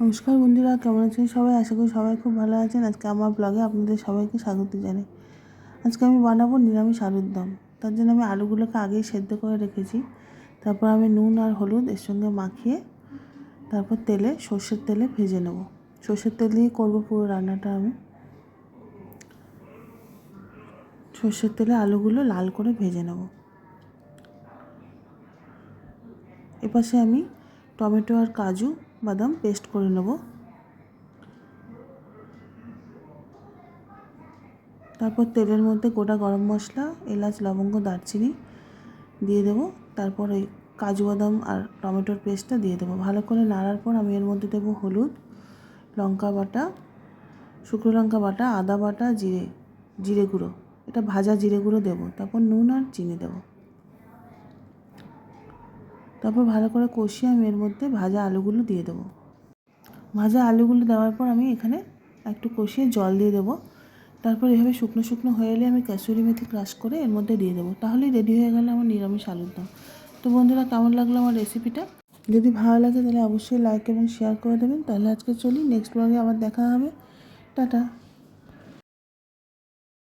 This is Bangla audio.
নমস্কার বন্ধুরা, কেমন আছেন সবাই? আশা করি সবাই খুব ভালো আছেন। আজকে আমার ব্লগে আপনাদের সবাইকে স্বাগত জানাই। আজকে আমি বানাবো নিরামিষ আলুর দম। তার জন্য আমি আলুগুলোকে আগেই সেদ্ধ করে রেখেছি। তারপর আমি নুন আর হলুদ এর সঙ্গে মাখিয়ে তারপর তেলে সর্ষের তেলে ভেজে নেব। সর্ষের তেল দিয়ে করব পুরো রান্নাটা আমি। সর্ষের তেলে আলুগুলো লাল করে ভেজে নেব। এপাশে আমি টমেটো আর কাজু বাদাম পেস্ট করে নেব। তারপর তেলের মধ্যে গোটা গরম মশলা, এলাচ, লবঙ্গ, দারচিনি দিয়ে দেবো। তারপর ওই কাজু বাদাম আর টমেটোর পেস্টটা দিয়ে দেবো। ভালো করে নাড়ার পর আমি এর মধ্যে দেবো হলুদ, লঙ্কা বাটা, শুকনো লঙ্কা বাটা, আদা বাটা, জিরে জিরে গুঁড়ো। এটা ভাজা জিরে গুঁড়ো দেবো। তারপর নুন আর চিনি দেবো। তারপর ভালো করে কষিয়ে আমি এর মধ্যে ভাজা আলুগুলো দিয়ে দেবো। ভাজা আলুগুলো দেওয়ার পর আমি এখানে একটু কষিয়ে জল দিয়ে দেবো। তারপর এভাবে শুকনো শুকনো হয়ে এলে আমি কাসুরি মেথি ক্রাশ করে এর মধ্যে দিয়ে দেবো। তাহলেই রেডি হয়ে গেল আমার নিরামিষ আলুর দম। তো বন্ধুরা, কেমন লাগল আমার রেসিপিটা যদি ভালো লাগে তাহলে অবশ্যই লাইক এবং শেয়ার করে দেবেন। তাহলে আজকে চলি নেক্সট ব্লগে আবার দেখা হবে। টাটা।